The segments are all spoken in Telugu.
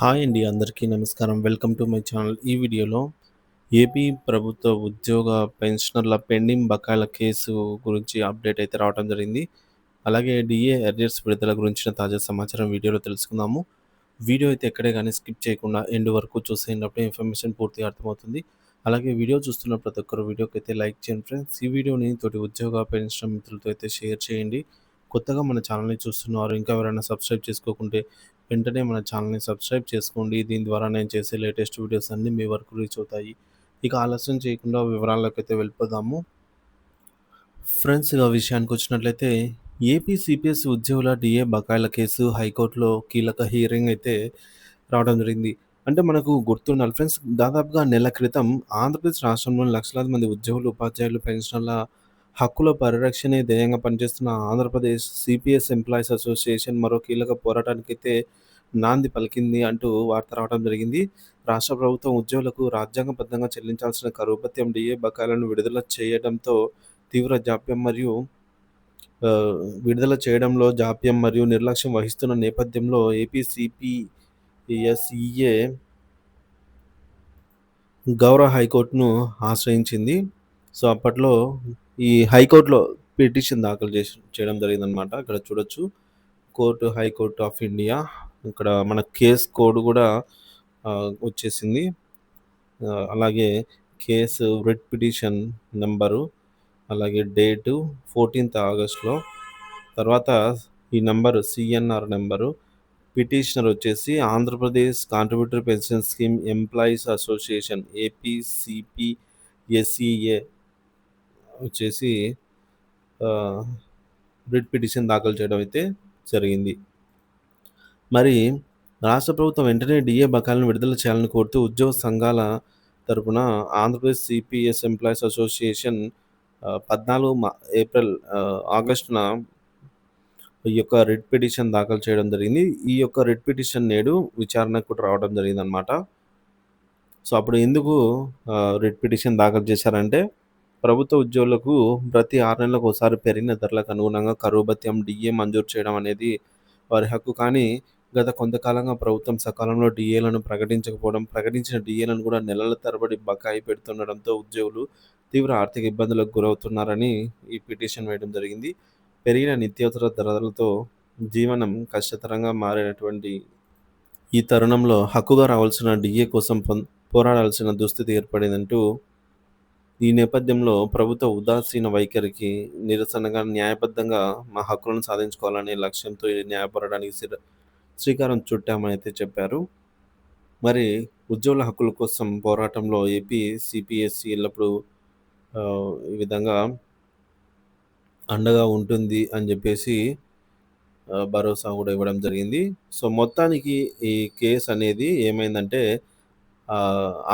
హాయ్ అండి అందరికీ నమస్కారం. Welcome to my channel. ఈ వీడియోలో ఏపీ ప్రభుత్వ ఉద్యోగ పెన్షనర్ల పెండింగ్ బకాయిల కేసు గురించి అప్డేట్ అయితే రావడం జరిగింది. అలాగే డిఏ అరియర్స్ విడుదల గురించిన తాజా సమాచారం వీడియోలో తెలుసుకుందాము. వీడియో అయితే ఎక్కడే కానీ స్కిప్ చేయకుండా ఎండ్ వరకు చూసేటప్పుడు ఇన్ఫర్మేషన్ పూర్తిగా అర్థమవుతుంది. అలాగే వీడియో చూస్తున్న ప్రతి ఒక్కరు వీడియోకి అయితే లైక్ చేయండి ఫ్రెండ్స్. ఈ వీడియోని తోటి ఉద్యోగ పెన్షన్ మిత్రులతో అయితే షేర్ చేయండి. కొత్తగా మన ఛానల్ని చూస్తున్నారు ఇంకా ఎవరైనా సబ్స్క్రైబ్ చేసుకోకుంటే వెంటనే మన ఛానల్ని సబ్స్క్రైబ్ చేసుకోండి. దీని ద్వారా నేను చేసే లేటెస్ట్ వీడియోస్ అన్నీ మీ వరకు రీచ్ అవుతాయి. ఇక ఆలస్యం చేయకుండా వివరాల్లోకి అయితే వెళ్ళిపోదాము. ఫ్రెండ్స్ ఇక విషయానికి వచ్చినట్లయితే ఏపీ సిపిఎస్ ఉద్యోగుల డిఏ బకాయిల కేసు హైకోర్టులో కీలక హియరింగ్ అయితే రావడం జరిగింది. అంటే మనకు గుర్తుండాలి ఫ్రెండ్స్ దాదాపుగా నెల క్రితం ఆంధ్రప్రదేశ్ రాష్ట్రంలోని లక్షలాది మంది ఉద్యోగులు ఉపాధ్యాయులు పెన్షనర్ల హక్కుల పరిరక్షణే ధ్యేయంగా పనిచేస్తున్న ఆంధ్రప్రదేశ్ సిపిఎస్ ఎంప్లాయీస్ అసోసియేషన్ మరో కీలక పోరాటానికైతే నాంది పలికింది అంటూ వార్త రావడం జరిగింది. రాష్ట్ర ప్రభుత్వం ఉద్యోగులకు రాజ్యాంగబద్ధంగా చెల్లించాల్సిన కరువు డిఏ బకాయిలను విడుదల చేయడంతో తీవ్ర జాప్యం మరియు విడుదల చేయడంలో జాప్యం మరియు నిర్లక్ష్యం వహిస్తున్న నేపథ్యంలో ఏపీ సిపిఎస్ఈఏ గౌరవ హైకోర్టును ఆశ్రయించింది. సో అప్పట్లో ఈ హైకోర్టులో పిటిషన్ దాఖలు చేసి చేయడం జరిగిందనమాట ఇక్కడ చూడొచ్చు. Court high court of India. ఇక్కడ మన కేస్ కోడ్ కూడా వచ్చేసింది. అలాగే కేసు రిట్ పిటిషన్ నెంబరు అలాగే డేటు ఫోర్టీన్త్ ఆగస్ట్లో. తర్వాత ఈ నెంబరు సిఎన్ఆర్ నెంబరు. పిటిషనర్ వచ్చేసి Andhra Pradesh contributory pension scheme employees association APCPSEA వచ్చేసి రిట్ పిటిషన్ దాఖలు చేయడం అయితే జరిగింది. మరి రాష్ట్ర ప్రభుత్వం వెంటనే డిఏ బకాలను విడుదల చేయాలని కోరుతూ ఉద్యోగ సంఘాల తరపున ఆంధ్రప్రదేశ్ సిపిఎస్ ఎంప్లాయీస్ అసోసియేషన్ పద్నాలుగు ఏప్రిల్ ఆగస్టున ఈ యొక్క రిట్ పిటిషన్ దాఖలు చేయడం జరిగింది. ఈ యొక్క రిట్ పిటిషన్ నేడు విచారణకు రావడం జరిగిందనమాట సో అప్పుడు ఎందుకు రిట్ పిటిషన్ దాఖలు చేశారంటే ప్రభుత్వ ఉద్యోగులకు ప్రతి ఆరు నెలలకు ఒకసారి పెరిగిన ధరలకు అనుగుణంగా కరువు భత్యం డిఏ మంజూరు చేయడం అనేది వారి హక్కు. కానీ గత కొంతకాలంగా ప్రభుత్వం సకాలంలో డిఏలను ప్రకటించకపోవడం ప్రకటించిన డిఏలను కూడా నెలల తరబడి బకాయి పెడుతుండడంతో ఉద్యోగులు తీవ్ర ఆర్థిక ఇబ్బందులకు గురవుతున్నారని ఈ పిటిషన్ వేయడం జరిగింది. పెరిగిన నిత్యావసర ధరలతో జీవనం కష్టతరంగా మారినటువంటి ఈ తరుణంలో హక్కుగా రావాల్సిన డిఏ కోసం పోరాడాల్సిన దుస్థితి ఏర్పడిందంటూ ఈ నేపథ్యంలో ప్రభుత్వ ఉదాసీన వైఖరికి నిరసనగా న్యాయబద్ధంగా మా హక్కులను సాధించుకోవాలనే లక్ష్యంతో ఈ శ్రీ- శ్రీకారం చుట్టామని అయితే చెప్పారు. మరి ఉద్యోగుల హక్కుల కోసం పోరాటంలో ఏపీ సిపిఎస్సి ఎల్లప్పుడూ ఈ విధంగా అండగా ఉంటుంది అని చెప్పేసి భరోసా కూడా ఇవ్వడం జరిగింది. సో మొత్తానికి ఈ కేసు అనేది ఏమైందంటే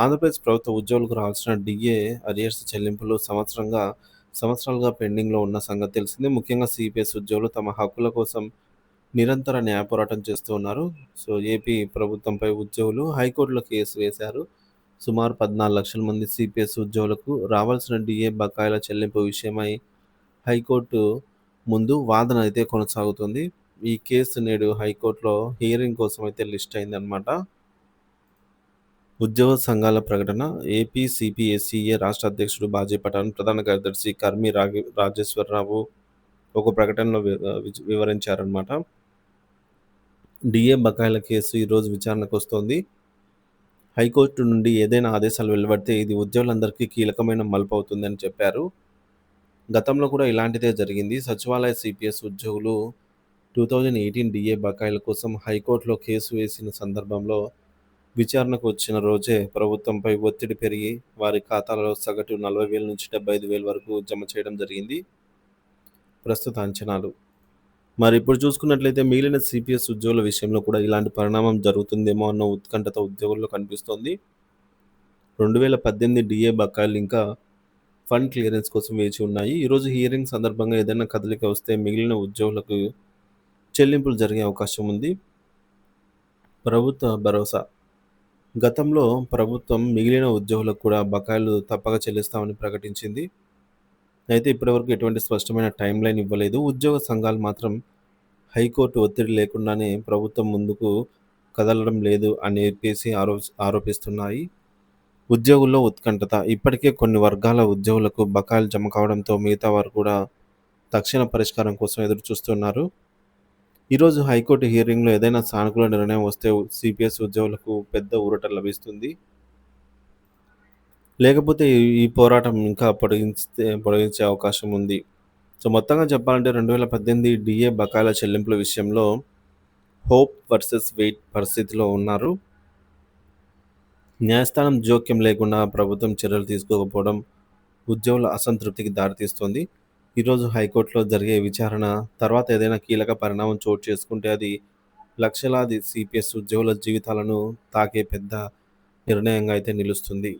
ఆంధ్రప్రదేశ్ ప్రభుత్వ ఉద్యోగులకు రావాల్సిన డిఏ అరియర్స్ చెల్లింపులు సంవత్సరంగా సంవత్సరాలుగా పెండింగ్లో ఉన్న సంగతి తెలిసిందే. ముఖ్యంగా సిపిఎస్ ఉద్యోగులు తమ హక్కుల కోసం నిరంతర న్యాయ పోరాటం చేస్తూ ఉన్నారు. సో ఏపీ ప్రభుత్వంపై ఉద్యోగులు హైకోర్టులో కేసు వేశారు. సుమారు పద్నాలుగు లక్షల మంది సిపిఎస్ ఉద్యోగులకు రావాల్సిన డిఏ బకాయిల చెల్లింపు విషయమై హైకోర్టు ముందు వాదన అయితే కొనసాగుతుంది. ఈ కేసు నేడు హైకోర్టులో హియరింగ్ కోసం అయితే లిస్ట్ అయిందనమాట ఉద్యోగ సంఘాల ప్రకటన ఏపీ సిపిఎస్సిఏ రాష్ట్ర అధ్యక్షుడు బాజీ పఠాన్ ప్రధాన కార్యదర్శి కర్మి రాగి రాజేశ్వరరావు ఒక ప్రకటనలో వి- వివరించారనమాట డిఏ బకాయిల కేసు ఈరోజు విచారణకు వస్తోంది. హైకోర్టు నుండి ఏదైనా ఆదేశాలు వెలువడితే ఇది ఉద్యోగులందరికీ కీలకమైన మలుపు అవుతుందని చెప్పారు. గతంలో కూడా ఇలాంటిదే జరిగింది. సచివాలయ సిపిఎస్ ఉద్యోగులు టూ థౌజండ్ ఎయిటీన్ డిఏ బకాయిల కోసం హైకోర్టులో కేసు వేసిన సందర్భంలో విచారణకు వచ్చిన రోజే ప్రభుత్వంపై ఒత్తిడి పెరిగి వారి ఖాతాలలో సగటు నలభై వేల నుంచి డెబ్బై ఐదు వేల వరకు జమ చేయడం జరిగింది. ప్రస్తుత అంచనాలు. మరి ఇప్పుడు చూసుకున్నట్లయితే మిగిలిన సిపిఎస్ ఉద్యోగుల విషయంలో కూడా ఇలాంటి పరిణామం జరుగుతుందేమో అన్న ఉత్కంఠత ఉద్యోగుల్లో కనిపిస్తోంది. రెండు వేల పద్దెనిమిది డిఏ బకాయిలు ఇంకా ఫండ్ క్లియరెన్స్ కోసం వేచి ఉన్నాయి. ఈరోజు హియరింగ్ సందర్భంగా ఏదైనా కదలిక వస్తే మిగిలిన ఉద్యోగులకు చెల్లింపులు జరిగే అవకాశం ఉంది. ప్రభుత్వ భరోసా గతంలో ప్రభుత్వం మిగిలిన ఉద్యోగులకు కూడా బకాయిలు తప్పక చెల్లిస్తామని ప్రకటించింది అయితే ఇప్పటివరకు ఎటువంటి స్పష్టమైన టైం లైన్ ఇవ్వలేదు ఉద్యోగ సంఘాలు మాత్రం హైకోర్టు ఒత్తిడి లేకుండానే ప్రభుత్వం ముందుకు కదలడం లేదు అని చెప్పేసి ఆరో ఆరోపిస్తున్నాయి. ఉద్యోగుల్లో ఉత్కంఠత ఇప్పటికే కొన్ని వర్గాల ఉద్యోగులకు బకాయిలు జమ కావడంతో మిగతా వారు కూడా తక్షణ పరిష్కారం కోసం ఎదురుచూస్తున్నారు. ఈరోజు హైకోర్టు హియరింగ్‌లో ఏదైనా సానుకూల నిర్ణయం వస్తే సిపిఎస్ ఉద్యోగులకు పెద్ద ఊరట లభిస్తుంది. లేకపోతే ఈ పోరాటం ఇంకా పొడిగిస్తే పొడిగించే అవకాశం ఉంది. సో, మొత్తంగా చెప్పాలంటే రెండు వేల పద్దెనిమిది డిఏ బకాయిల చెల్లింపుల విషయంలో హోప్ వర్సెస్ వెయిట్ పరిస్థితిలో ఉన్నారు. న్యాయస్థానం జోక్యం లేకుండా ప్రభుత్వం చర్యలు తీసుకోకపోవడం ఉద్యోగుల అసంతృప్తికి దారితీస్తోంది. ఈరోజు హైకోర్టులో జరిగే విచారణ తర్వాత ఏదైనా కీలక పరిణామం చోటు చేసుకుంటే అది లక్షలాది సీపీఎస్ ఉద్యోగుల జీవితాలను తాకే పెద్ద నిర్ణయంగా అయితే నిలుస్తుంది.